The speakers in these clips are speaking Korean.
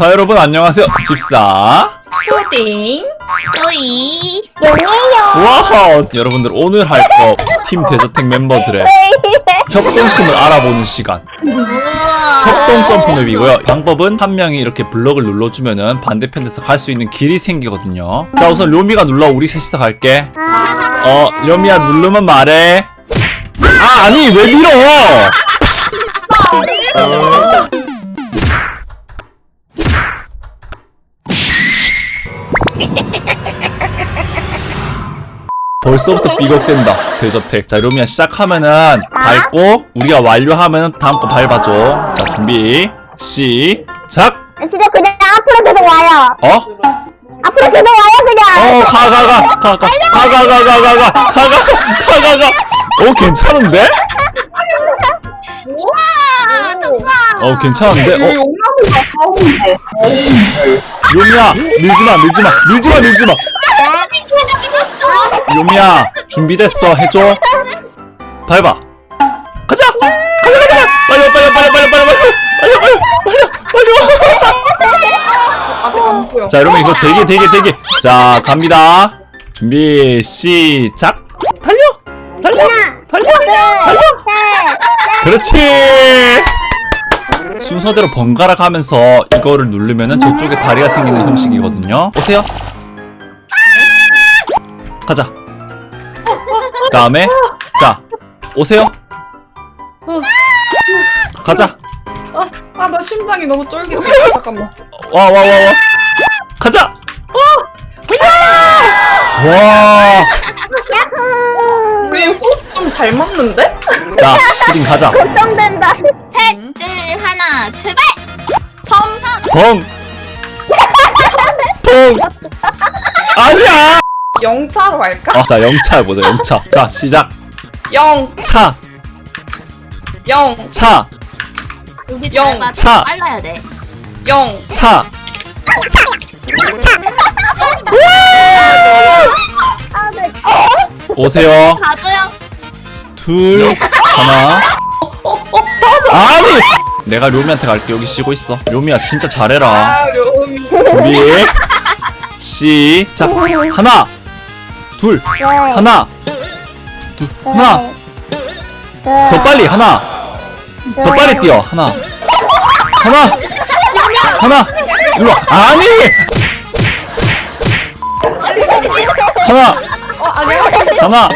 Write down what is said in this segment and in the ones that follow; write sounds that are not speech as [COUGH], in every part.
자 여러분 안녕하세요. 집사. 푸딩. 또이. 용이요. 와우! 여러분들 오늘 할 거 팀 대저택 멤버들의 [LAUGHS] 협동심을 알아보는 시간. 협동 점프맵이고요. 방법은 한 명이 이렇게 블럭을 눌러주면은 반대편 에서 갈 수 있는 길이 생기거든요. 자 우선 료미가 눌러 우리 셋이서 갈게. 어 료미야 누르면 말해. 아 아니 왜 밀어 벌써부터 삐걱댄다 대저택 자 료미야 시작하면은 밟고 우리가 완료하면 다음 거 밟아줘 자 준비 시작 진짜 그냥 앞으로 계속 와요. 어? 앞으로 계속 와요 그냥. 어, 가, 가, 가, 가, 가, 가, 가, 가, 가, 가, 가, 가, 가, 가, 가, 가. 오, 괜찮은데? 우와 어, 괜찮은데? 어, 옥나무가 가운데 요미야, 밀지 마, 밀지 마, 밀지 마, 밀지 마. 요미야, 준비됐어, 해줘. 밟아. 가자! 가자, 가자, 가자! 빨리, 빨리, 빨리, 빨리, 빨리, 빨리, 빨리, 빨리, 빨리, 빨리 와. 아직 안 보여 자, 여러분, 이거 대기, 대기, 대기. 자, 갑니다. 준비, 시작. 달려! 달려! 달려! 달려! 그렇지! 순서대로 번갈아 가면서 이거를 누르면은 저쪽에 다리가 생기는 형식이거든요. 오세요. 가자. 다음에 자 오세요. 가자. 아 나 심장이 너무 쫄깃해 [LAUGHS] 잠깐만 와 와 와 와. 가자. 와. 우리 호흡 좀 잘 맞는데? 자 푸딩 가자. 걱정된다. 셋둘 하나 출발 참 덩. 덩. 아니야. 영차로 할까? 어, 자 영차 보자 영차. 자 시작. 영, 차. 영, 차. 여기 영, 잘 차. 맞아 빨라야 돼 영 차. 아, 네. 오세요. 가져요 둘, [LAUGHS] 하나. 어, 어, 다섯 아니! 내가 료미한테 갈게. 여기 쉬고 있어. 료미야, 진짜 잘해라. 아, 준비. 시작. 하나, 둘, 하나, 둘, 하나. 더 빨리, 하나. 더 빨리 뛰어. 하나. 하나. 하나. 일로 와. 아니! 하나, 하나, 하나.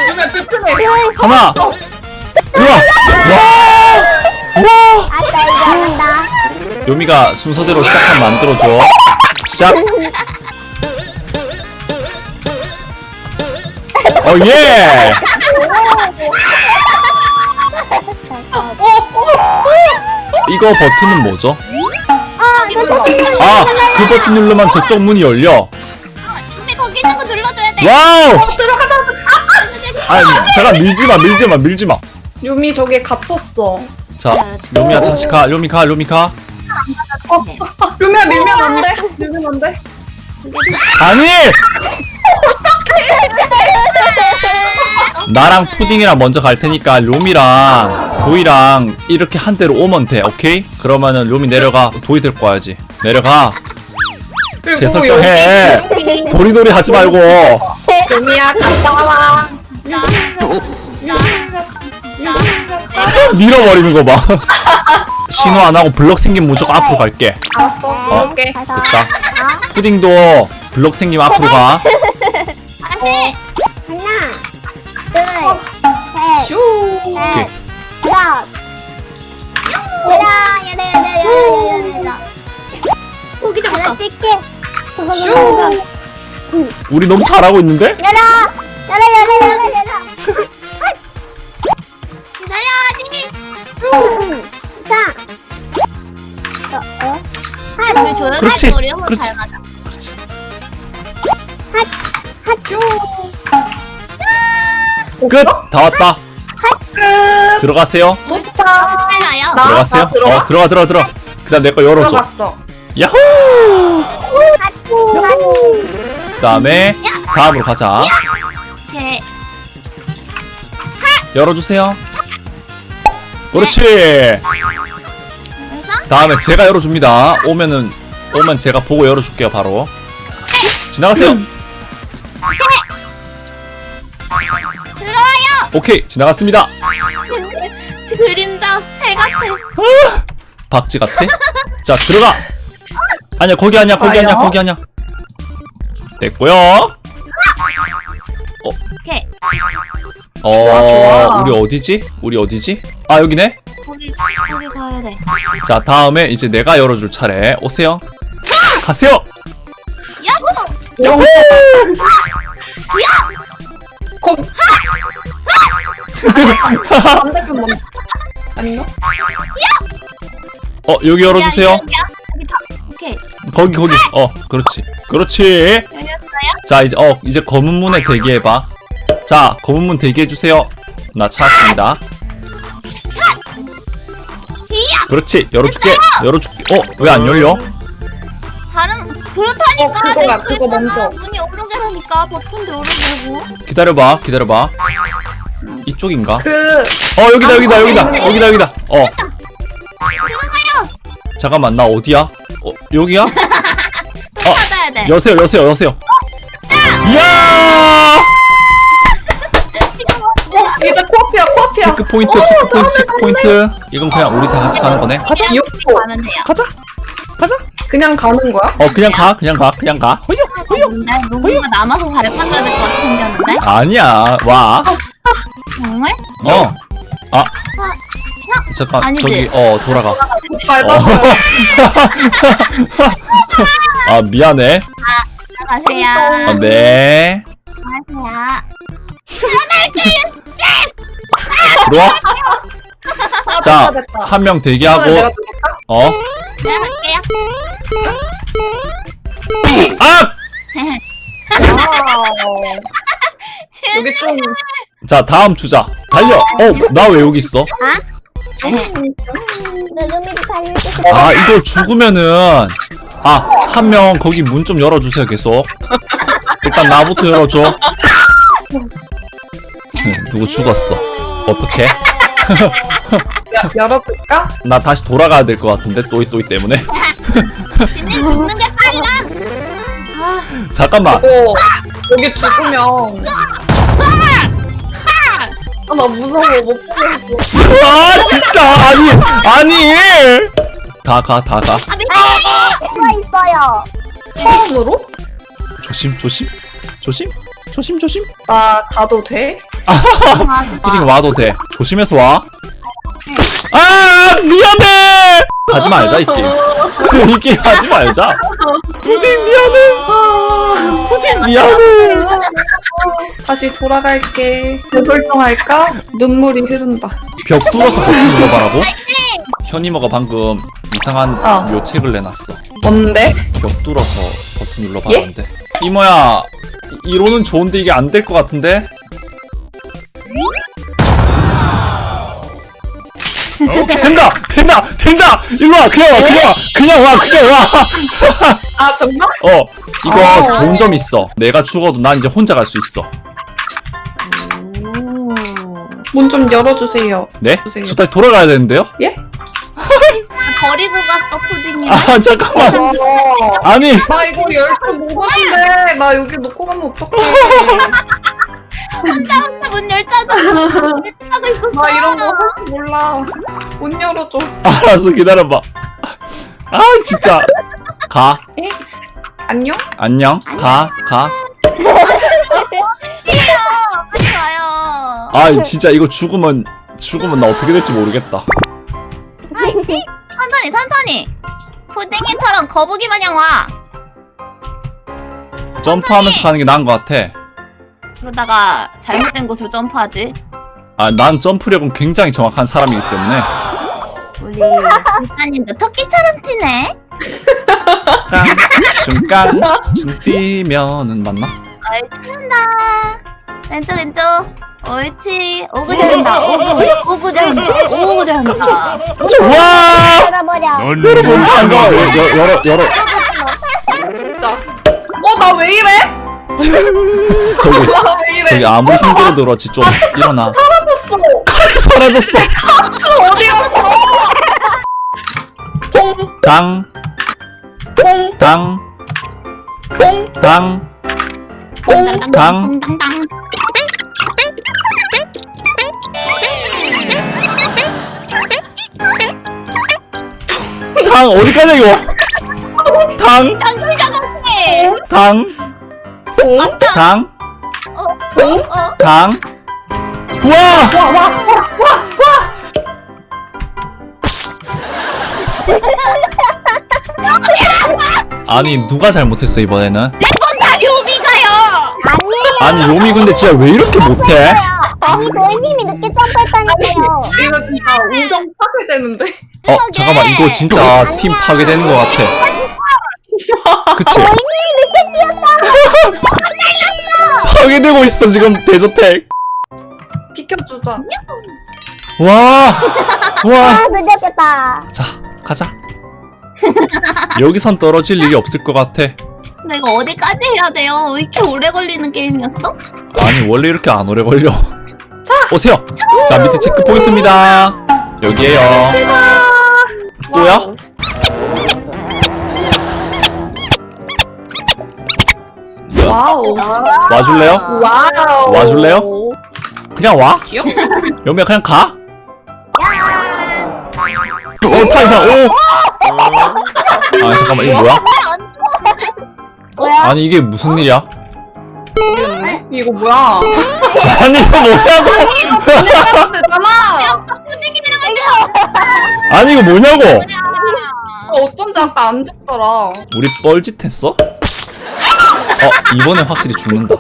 일로 와. 와. 와. 요미가 순서대로 시작한 만들어줘. 시작. 어 예. 이거 버튼은 뭐죠? 아, 저 버튼 아, 그 버튼 누르면 저쪽 문이 열려. 준비 거기 있는 거 눌러줘야 돼 와우! 들어가자 아니, 잠깐 밀지 마, 밀지 마, 밀지 마. 료미 저기에 갇혔어 자, 요미야 다시 가, 요미 가, 요미 가. 아, 료미야 [LAUGHS] 밀면 안 돼 밀면 안 돼 아니! 나랑 푸딩이랑 먼저 갈 테니까 료미랑 도이랑 이렇게 한 대로 오면 돼, 오케이? 그러면은 료미 내려가, 도이 데리고 와야지. 내려가. 설정해. 여기 도리도리 하지 말고. 료미야 갔다 와 [LAUGHS] 밀어버리는 거 봐. 신호 안 하고 블럭 생기면 무조건 앞으로 갈게. 알았어 오케이 됐다. 푸딩도 블럭 생기면 앞으로 가. 다시 하나, 둘, 셋, 슈 오케이. 다섯. 얘라, 얘라, 얘라, 얘라, 얘라, 얘라. 거기 좀 찍게. 그거 슈 그거. 우리 너무 잘하고 있는데? 얘라, 얘라, 얘라, 얘라, 얘라. 기다려야지 [LAUGHS] 자. 어, 어? 우리 조연할 그렇지, 때 우리 한번 그렇지. 잘 맞아 끝! 다 왔다. 끝 들어가세요. 도착 빨라요 나- 들어갔어요? 나 들어가? 어, 들어가, 들어가, 들어가. 그 다음 내 거 열어줘. 들어갔어 야호! 그 다음에 다음으로 가자. 오케이 열어주세요. 그렇지. 다음에 제가 열어줍니다. 오면은 오면 제가 보고 열어줄게요 바로 지나가세요 들어와요. 오케이 지나갔습니다 그 그림자 새 같아. 박쥐 같아? 자 들어가 아니야 거기 아니야 거기 아니야. 거기 아니야 됐고요 오케이. 어 좋아. 우리 어디지? 우리 어디지? 아 여기네 거기 거기 가야 돼. 자 다음에 이제 내가 열어줄 차례 오세요 가세요 야호. 야, 거. 반대편 멈. 아닌가? 어 여기 열어주세요 야, 야, 야. 여기 다. 오케이. 거기 거기 어 그렇지 그렇지 열렸어요? 자 이제 어 이제 검은 문에 대기해봐 자 검은 문 대기해주세요 나 찾았습니다 그렇지 열어줄게 열어줄게 어 왜 안 열려? 다른 그렇다니까. 어, 그거야, 내 그거 그랬잖아. 먼저. 문이 오르게라니까 버튼도 오르고. 기다려봐 기다려봐 이쪽인가? 그 어 여기다 여기다 여기다 여기다 여기다 어 들어가요. 잠깐만 나 어디야? 어 여기야? [LAUGHS] 또 어. 찾아야 돼. 여세요 여세요 여세요 이야 포인트 체크 포인트 체크 포인트 이건 그냥 우리 다 같이 가는 거네 가자. 가면 돼요. 가자 가자 그냥 가는 거야? 어 그냥 가 그냥 가 그냥 가 허여 허여 근데 누군가 남아서 밟아줘야 될것 같이 생겼는데? 아니야 와 정말? 어. 아. 잠깐 아니지. 저기 어 돌아가. 밟아. 어. [LAUGHS] 아 미안해. 가세요. 아, 네. 가세요. [LAUGHS] 들어와. 아, 자, 됐다, 됐다. 한명 이번엔 내가 대기하고? 어. 내가 갈게요. 아! 와우. 여기 좀자 다음 주자. 달려. 어 나 왜 여기 있어? 아 이거 죽으면은 아 한 명 거기 문 좀 열어 주세요 계속. 일단 나부터 열어 줘. [LAUGHS] 누구 죽었어? 어떻게? 야, 열어둘까? 나 다시 돌아가야 될 것 같은데 또이 또이 때문에. 근데 죽는 게 빨라. 아, 잠깐만. 어, 여기 죽으면. 아, 나 무서워. 못 보겠어. 아 진짜 아니 아니 다가 다 가 아, 미친. 누가 있어요? 처음으로? 조심 조심 조심 조심 조심 나 가도 돼? 푸딩 와도 돼. 조심해서 와 아 미안해! 하지 말자 이 게임. [LAUGHS] 이 게임 하지 말자. 푸딩 미안해. 푸딩 미안해. 다시 돌아갈게. 재설정할까? 눈물이 흐른다. 벽 뚫어서 버튼 눌러봐라고? 현이모가 방금 이상한 어. 묘책을 내놨어. 뭔데? 벽 뚫어서 버튼 눌러봐라는데. 이모야 이- 이로는 좋은데 이게 안 될 것 같은데 된다 된다 된다 일로 와 그냥 와 그냥 와 그냥 와 그냥 와어 [LAUGHS] 아, 정말? 이거 어. 좋은 점 있어 내가 죽어도 난 이제 혼자 갈 수 있어 문 좀 열어주세요. 네? 주세요. 저 다시 돌아가야 되는데요? 예? 버리고 갔어, 푸딩이. 아 잠깐만 어. 아니 나 이거 열쇠 먹었는데 나 여기 놓고 가면 어떡해. 혼자 혼자 문 열자자. [LAUGHS] 열자고 있었어. 나 이런 거 할줄 몰라. 문 열어줘. [LAUGHS] 알았어 기다려봐. 아 진짜. 가. 안녕? 안녕? 가가. 아 진짜 이거 죽으면 죽으면 나 어떻게 될지 모르겠다. 천천히, 천천히. 푸딩이처럼 거북이 마냥 와. 점프하면서 가는 게 나은 것 같아. 그러다가 잘못된 곳으로 점프하지. 아 난 점프력은 굉장히 정확한 사람이기 때문에 우리 일단님도 토끼처럼 튀네. 깡좀깡좀 뛰면은 맞나? 어이, 잘한다. 왼쪽, 왼쪽. 옳지. 오구 잘한다. 오구. 오구 잘한다. 오구 잘한다. 와 열어버려. 여러분 반가워 여- 열어 열어 진짜. 어, 나 왜 이래? 저기 나 왜 이래? 저기 아무리 힘들어도 그렇지 좀 일어나 사라졌어. [LAUGHS] 사라졌어 어디 갔어? 통. 당 뽕, 당, 뽕, 당, 뽕. 당. 땅땅. 당 어디까지 이거? 당, 장소리 작업해. 당, 뽕. 당, 뽕. 당. 와! 와, 와, 와, 와. 아니 누가 잘못했어 이번에는? 다 료미가요. 아니에요. 아니 요미 근데 진짜 왜 이렇게 못해? 아니 도희님이 늦게 점프했다니까요. 이거 진짜 우정 파괴되는데. 어 잠깐만 이거 진짜 팀 파괴되는 것 같아. 그치? 도희님이 늦게 뛰었다. [LAUGHS] 파괴되고 있어 지금 대저택. 비켜주자. 와, 와. 아 늦었겠다. 자 가자. 여기선 떨어질 일이 없을 것 같아. 내가 어디까지 해야 돼요? 왜 이렇게 오래 걸리는 게임이었어? 아니 원래 이렇게 안 오래 걸려. 오세요. 자 밑에 체크 포인트입니다. 여기에요. 또야? 와우. 와줄래요? 와우. 와줄래요? 그냥 와. 귀여워. 여미야 그냥 가. 오 타임타 오. 아 잠깐만 이거 뭐야? 뭐야? 아니 이게 무슨 일이야? 모르겠네. 이거 뭐야? [LAUGHS] 아니 이거 뭐냐고? 아니 이거 뭐냐고? 어쩐지 아까 안 죽더라. 우리 뻘짓했어? 어 이번에 확실히 죽는다.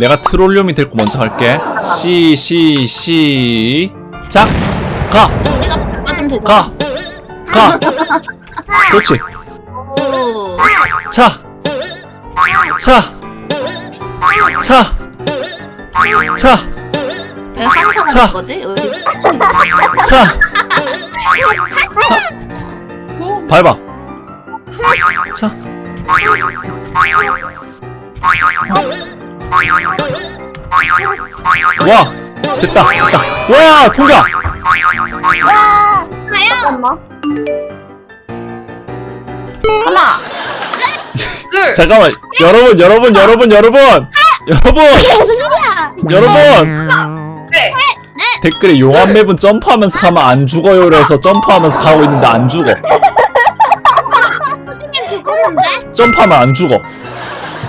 내가 트롤륨이 될거 먼저 할게. 시 시 시작 가 우리가 되잖아. 가. 가. 그렇지. 오. 차. 차. 차. 차. 왜 차. 거지? 차. 밟아. 차. 와. 됐다. 됐다. 와, 통과. 잠깐만. 하나. 둘. [LAUGHS] 잠깐만. 여러분, 여러분, 여러분, 여러분. 여러분. 여러분. 네. 댓글에 용암 맵은 점프하면서 가면 안 죽어요로 해서 점프하면서 가고 있는데 안 죽어. 선생님 죽었는데? 점프하면 안 죽어.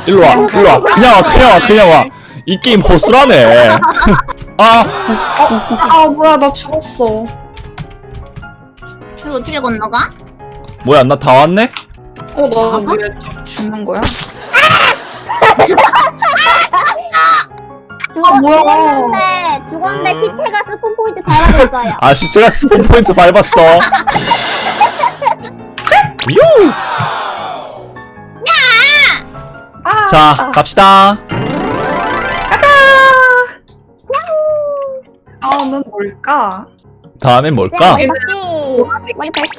일로 와, 일로 와. 그냥 와, 그냥 와, 그냥 와. 이 게임 허술하네. [LAUGHS] 아, 아 뭐야 나 죽었어. 이거 어떻게 건너가? 뭐야, 나 다 왔네? 어나왜 죽는 거야? 아 뭐야? 죽었는데 죽었는데 시체가 스폰 포인트 달아줬어요. 아, 시체가 스폰 포인트 밟았어. 유! 아, 자, 갑시다. 다음은 뭘까? 다음엔 뭘까? 밟기. 머리 밟기.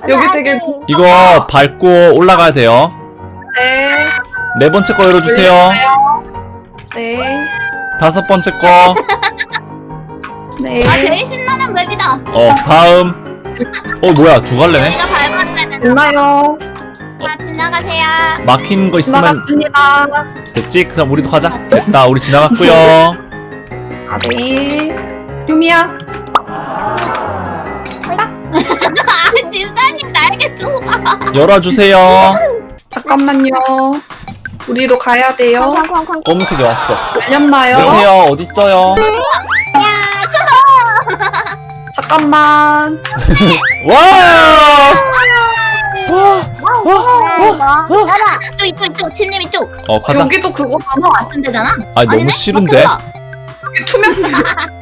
근데 여기 되게 이거 밟고 올라가야 돼요. 네. 네 번째 거 열어주세요. 네. 다섯 번째 거. 네. 아 제일 신나는 맵이다. 어, 다음. 어, 뭐야, 두 갈래네? 우리가 밟았어야 되나? 됐나요? 아 지나가세요. 막힌 거 있으면 지나갔습니다. 됐지? 그럼 우리도 가자. 됐다, 우리 지나갔고요. 아 네. 유미야. 아 집사님 날개 좁아. 열어주세요. 잠깐만요. 우리도 가야 돼요. 쾅쾅쾅쾅. 검은색이 왔어. 열렸나요? 여보세요, 어딨어요? 잠깐만. [LAUGHS] 와! 와! 와, 뭐? 따라. 이쪽 이쪽 이쪽 침님 이쪽 어, 가자. 여기도 그거잖아. 같은 데잖아. 아니, 너무 아니네? 싫은데? 여기 투명벽.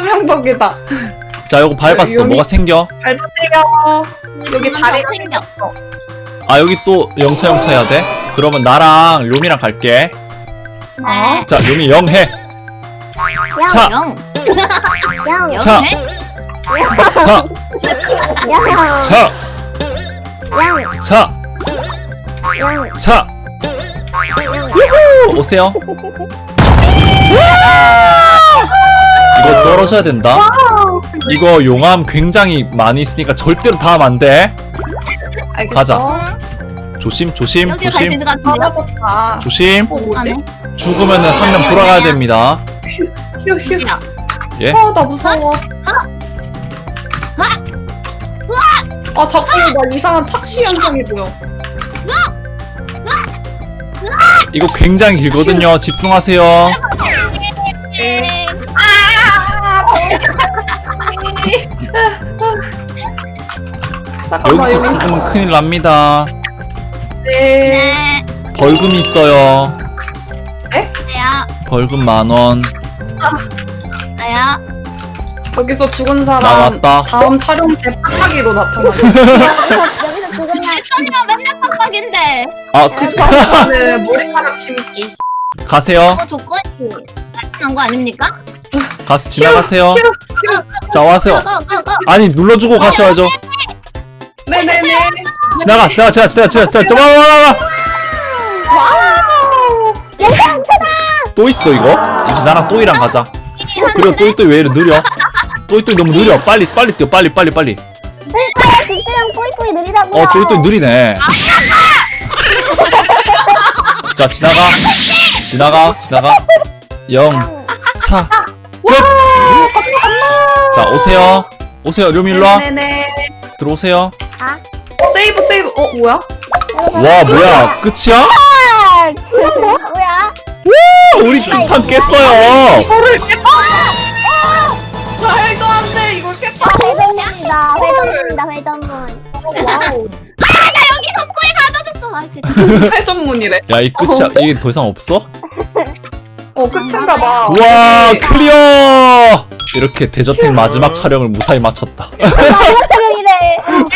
투명벽이다. 자, 요거 밟았어. 여기- 뭐가 생겨? 밟으세요. 여기 자리 생겨. 생겼어. 아, 여기 또 영차 영차 해야 돼? 그러면 나랑 료미랑 갈게. 네. 자, 료미 영 해. 차, 영. 양. 차, 네? 차, 양. 차, 양. 차, 양. 차. 유후! 오세요. [LAUGHS] 이거 떨어져야 된다. 이거 용암 굉장히 많이 있으니까 절대로 다 하면 안돼 알겠어. 가자. 조심 조심 여기로 갈수 조심 있을 것 같은데요? 떨어졌다. 조심 어 뭐지? 안에? 죽으면은 한 명 돌아가야 됩니다 휴휴. 야, 예? 아 나 무서워. 아 자꾸 나 이상한 착시 현상이 보여. 이거 굉장히 길거든요 집중하세요 여기서 여기. 죽으면 큰일 납니다 네. 네. 벌금 있어요 나야. 벌금 만원 나야. 여기서 죽은 사람 나왔다. 다음 촬영 때 빡빡이로 나타나. [LAUGHS] 여기서 여기서 죽으면 집선이면 맨날 빡빡인데. 아 집사람은 머리카락 심기. 가세요 그거 조건이 나타난 거 아닙니까? 가서 지나가세요 자 와세요 고, 고, 고. 아니 눌러주고 가셔야죠 네네네. 지나가 지나가 지나가 지나가 지나가. 지나가 와, 와, 와, 와. 와우. 또 있어 이거? 이제 나랑 또이랑 가자. 그리고 또이 또이 왜 이래 느려 또이 또이 너무 느려 빨리 빨리 뛰어. 빨리 빨리 빨리. 집사람 꼬이꼬이 느리다고요. 어 또이 또이 느리네. 자 지나가. 지나가 지나가. 영차. 자 오세요. 오세요 룸 일로 와. 네네네. 들어오세요. 어, 세이브 세이브. 어 뭐야? 와 뭐야 끝이야? 뭐야? 우리 판 깼어요 이거를 깼다. 말도 안 돼. 이걸 깼다. 회전문이다. 회전문이다. 회전문. 와우. 여기 손코에 가둬졌어. 아, 됐다. [LAUGHS] 회전문이래. 야 이 끝이야 이게 더 이상 없어? 어 끝인가 봐. 와 클리어 이렇게 대저택 마지막 촬영을 무사히 마쳤다 [LAUGHS]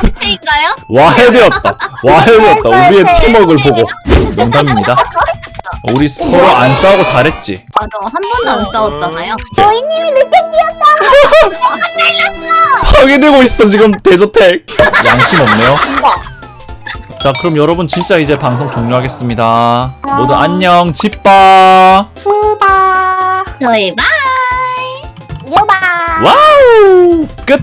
혜태인가요? 와 해배웠다. 와 해배웠다. 우리의 팀워크를 보고. 농담입니다. 우리 서로 안 싸우고 잘했지. 맞아. 한 번도 안 싸웠잖아요. 조이님이 늦게 [LAUGHS] 파괴되고 있어 지금 대저택. 양심 없네요. 자 그럼 여러분 진짜 이제 방송 종료하겠습니다. 모두 안녕. 집봐 후바. 저희 바. 뛰었다. 와우. 끝